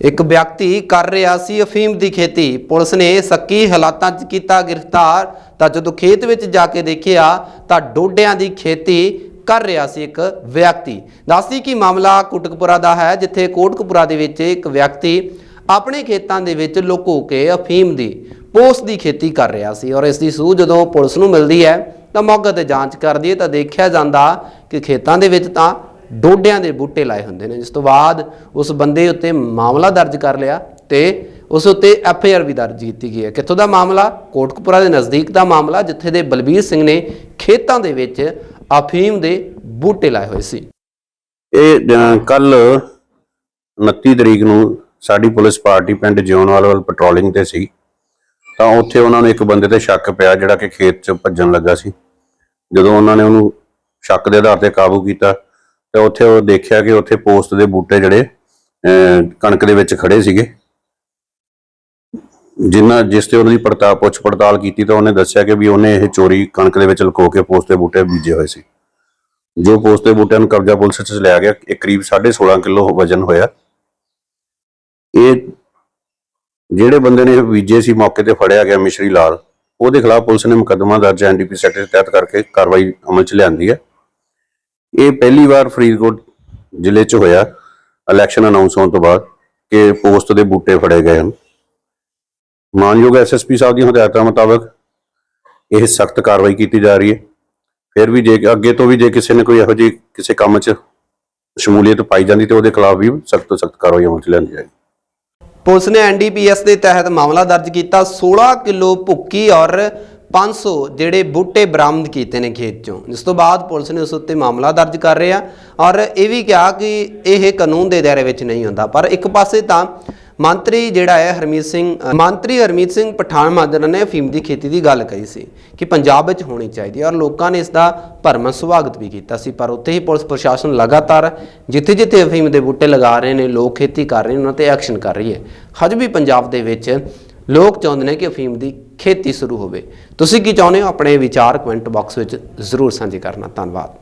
ਇੱਕ ਵਿਅਕਤੀ ਕਰ ਰਿਹਾ ਸੀ ਅਫੀਮ ਦੀ ਖੇਤੀ। ਪੁਲਿਸ ਨੇ ਸੱਕੀ ਹਾਲਾਤਾਂ 'ਚ ਕੀਤਾ ਗ੍ਰਿਫਤਾਰ। ਤਾਂ ਜਦੋਂ ਖੇਤ ਵਿੱਚ ਜਾ ਕੇ ਦੇਖਿਆ ਤਾਂ ਡੋਡਿਆਂ ਦੀ ਖੇਤੀ ਕਰ ਰਿਹਾ ਸੀ ਇੱਕ ਵਿਅਕਤੀ। ਦੱਸਦੀ ਕਿ ਮਾਮਲਾ ਕੋਟਕਪੁਰਾ ਦਾ ਹੈ, ਜਿੱਥੇ ਕੋਟਕਪੁਰਾ ਦੇ ਵਿੱਚ ਇੱਕ ਵਿਅਕਤੀ ਆਪਣੇ ਖੇਤਾਂ ਦੇ ਵਿੱਚ ਲੁਕੋ ਕੇ ਅਫੀਮ ਦੀ ਪੋਸ ਦੀ ਖੇਤੀ ਕਰ ਰਿਹਾ ਸੀ ਔਰ ਇਸ ਦੀ ਸੂਹ ਜਦੋਂ ਪੁਲਿਸ ਨੂੰ ਮਿਲਦੀ ਹੈ ਤਾਂ ਮੌਕੇ ਤੇ ਜਾਂਚ ਕਰਦੀ ਹੈ ਤਾਂ ਦੇਖਿਆ ਜਾਂਦਾ ਕਿ ਖੇਤਾਂ ਦੇ ਵਿੱਚ ਤਾਂ ਡੋਡਿਆਂ ਦੇ ਬੂਟੇ ਲਾਏ ਹੁੰਦੇ ਨੇ। ਜਿਸ ਤੋਂ ਬਾਅਦ ਉਸ ਬੰਦੇ ਉੱਤੇ ਮਾਮਲਾ ਦਰਜ ਕਰ ਲਿਆ ਤੇ ਉਸ ਉੱਤੇ ਐਫ ਆਈ ਆਰ ਵੀ ਦਰਜ ਕੀਤੀ ਗਈ ਹੈ। ਕਿੱਥੋਂ ਦਾ ਮਾਮਲਾ? ਕੋਟਕਪੁਰਾ ਦੇ ਨਜ਼ਦੀਕ ਦਾ ਮਾਮਲਾ, ਜਿੱਥੇ ਦੇ ਬਲਬੀਰ ਸਿੰਘ ਨੇ ਖੇਤਾਂ ਦੇ ਵਿੱਚ ਅਫੀਮ ਦੇ ਬੂਟੇ ਲਾਏ ਹੋਏ ਸੀ। ਇਹ ਕੱਲ 29 ਤਰੀਕ ਨੂੰ ਸਾਡੀ ਪੁਲਿਸ ਪਾਰਟੀ ਪਿੰਡ ਜਿਉਣਵਾਲ ਵੱਲ ਪੈਟਰੋਲਿੰਗ ਤੇ ਸੀ। ਤਾਂ ਉੱਥੇ ਉਹਨਾਂ ਨੂੰ ਇੱਕ ਬੰਦੇ ਤੇ ਸ਼ੱਕ ਪਿਆ, ਜਿਹੜਾ ਕਿ ਖੇਤ 'ਚ ਭੱਜਣ ਲੱਗਾ ਸੀ। ਜਦੋਂ ਉਹਨਾਂ ਨੇ ਉਹਨੂੰ ਸ਼ੱਕ ਦੇ ਆਧਾਰ ਤੇ ਕਾਬੂ ਕੀਤਾ ਤੇ ਉੱਥੇ ਉਹ ਦੇਖਿਆ ਕਿ ਉੱਥੇ ਪੋਸਟ ਦੇ ਬੂਟੇ ਜਿਹੜੇ ਅਹ, ਕਣਕ ਦੇ ਵਿੱਚ ਖੜੇ ਸੀਗੇ। ਜਿਨ੍ਹਾਂ ਜਿਸ ਤੇ ਉਹਨਾਂ ਦੀ ਪੜਤਾਲ ਪੁੱਛ ਪੜਤਾਲ ਕੀਤੀ ਤਾਂ ਉਹਨੇ ਦੱਸਿਆ ਕਿ ਵੀ ਉਹਨੇ ਇਹ ਚੋਰੀ ਕਣਕ ਦੇ ਵਿੱਚ ਲੁਕੋ ਕੇ ਪੋਸਟ ਦੇ ਬੂਟੇ ਬੀਜੇ ਹੋਏ ਸੀ। ਜੋ ਪੋਸਟ ਦੇ ਬੂਟਿਆਂ ਨੂੰ ਕਬਜ਼ਾ ਪੁਲਿਸ 'ਚ ਲਿਆ ਗਿਆ ਇਹ ਕਰੀਬ 16.5 ਕਿਲੋ ਵਜਨ ਹੋਇਆ। ਇਹ ਜਿਹੜੇ ਬੰਦੇ ਨੇ ਬੀਜੇ ਸੀ ਮੌਕੇ ਤੇ ਫੜਿਆ ਗਿਆ ਮਿਸ਼ਰੀ ਲਾਲ ਉਹਦੇ ਖਿਲਾਫ ਪੁਲਿਸ ਨੇ ਮੁਕੱਦਮਾ ਦਰਜ ਐਨਡੀਪੀ ਸੈਕਟਰ ਤਹਿਤ ਕਰਕੇ ਕਾਰਵਾਈ ਅਮਲ 'ਚ ਲਿਆਂਦੀ ਹੈ। ਇਹ ਪਹਿਲੀ ਵਾਰ ਫਰੀਦਕੋਟ ਜ਼ਿਲ੍ਹੇ 'ਚ ਹੋਇਆ ਇਲੈਕਸ਼ਨ ਅਨਾਉਂਸ ਹੋਣ ਤੋਂ ਬਾਅਦ ਕਿ ਪੋਸਟ ਦੇ ਬੂਟੇ ਫੜੇ ਗਏ ਹਨ। ਮਾਨਯੋਗ ਐਸਐਸਪੀ ਸਾਹਿਬ ਦੀਆਂ ਹਦਾਇਤਾਂ ਮੁਤਾਬਕ ਇਹ ਸਖਤ ਕਾਰਵਾਈ ਕੀਤੀ ਜਾ ਰਹੀ ਹੈ। ਫਿਰ ਵੀ ਜੇ ਅੱਗੇ ਤੋਂ ਵੀ ਜੇ ਕਿਸੇ ਨੇ ਕੋਈ ਇਹੋ ਜਿਹੀ ਕਿਸੇ ਕੰਮ ਚ ਸ਼ਮੂਲੀਅਤ ਪਾਈ ਜਾਂਦੀ ਤੇ ਉਹਦੇ ਖਿਲਾਫ ਵੀ ਸਖਤ ਤੋਂ ਸਖਤ ਕਾਰਵਾਈ ਅਮਲ ਚ ਲਿਆਂਦੀ ਜਾਏਗੀ। ਪੁਲਿਸ ਨੇ ਐਨਡੀਪੀਐਸ ਦੇ ਤਹਿਤ ਮਾਮਲਾ ਦਰਜ ਕੀਤਾ। 16 ਕਿਲੋ ਭੁੱਕੀ ਔਰ 500 ਜਿਹੜੇ ਬੂਟੇ ਬਰਾਮਦ ਕੀਤੇ ਨੇ ਖੇਤ ਚੋਂ। ਜਿਸ ਤੋਂ ਬਾਅਦ ਪੁਲਿਸ ਨੇ ਉਸ ਉੱਤੇ ਮਾਮਲਾ ਦਰਜ ਕਰ ਰਿਹਾ ਔਰ ਇਹ ਵੀ ਕਿਹਾ ਕਿ ਇਹ ਕਾਨੂੰਨ ਦੇ ਦਾਇਰੇ ਵਿੱਚ ਨਹੀਂ ਹੁੰਦਾ। ਪਰ ਇੱਕ ਪਾਸੇ ਤਾਂ ਮੰਤਰੀ ਜਿਹੜਾ ਹੈ ਹਰਮੀਤ ਸਿੰਘ ਮੰਤਰੀ ਹਰਮੀਤ ਸਿੰਘ ਪਠਾਨ ਮਾਜਰਾ ਨੇ ਅਫੀਮ ਦੀ ਖੇਤੀ ਦੀ ਗੱਲ ਕਹੀ ਸੀ ਕਿ ਪੰਜਾਬ ਵਿੱਚ ਹੋਣੀ ਚਾਹੀਦੀ ਹੈ ਔਰ ਲੋਕਾਂ ਨੇ ਇਸ ਦਾ ਭਰਮਾ ਸਵਾਗਤ ਵੀ ਕੀਤਾ ਸੀ। ਪਰ ਉੱਥੇ ਹੀ ਪੁਲਿਸ ਪ੍ਰਸ਼ਾਸਨ ਲਗਾਤਾਰ ਜਿੱਥੇ ਜਿੱਥੇ ਅਫੀਮ ਦੇ ਬੂਟੇ ਲਗਾ ਰਹੇ ਨੇ, ਲੋਕ ਖੇਤੀ ਕਰ ਰਹੇ ਨੇ, ਉਹਨਾਂ ਤੇ ਐਕਸ਼ਨ ਕਰ ਰਹੀ ਹੈ। ਹਜੇ ਵੀ ਪੰਜਾਬ ਦੇ ਵਿੱਚ ਲੋਕ ਚਾਹੁੰਦੇ ਨੇ ਕਿ ਅਫੀਮ ਦੀ ਖੇਤੀ ਸ਼ੁਰੂ ਹੋਵੇ। ਤੁਸੀਂ ਕੀ ਚਾਹੁੰਦੇ ਹੋ? ਆਪਣੇ ਵਿਚਾਰ ਕਮੈਂਟ ਬਾਕਸ ਵਿੱਚ ਜ਼ਰੂਰ ਸਾਂਝੇ ਕਰਨਾ। ਧੰਨਵਾਦ।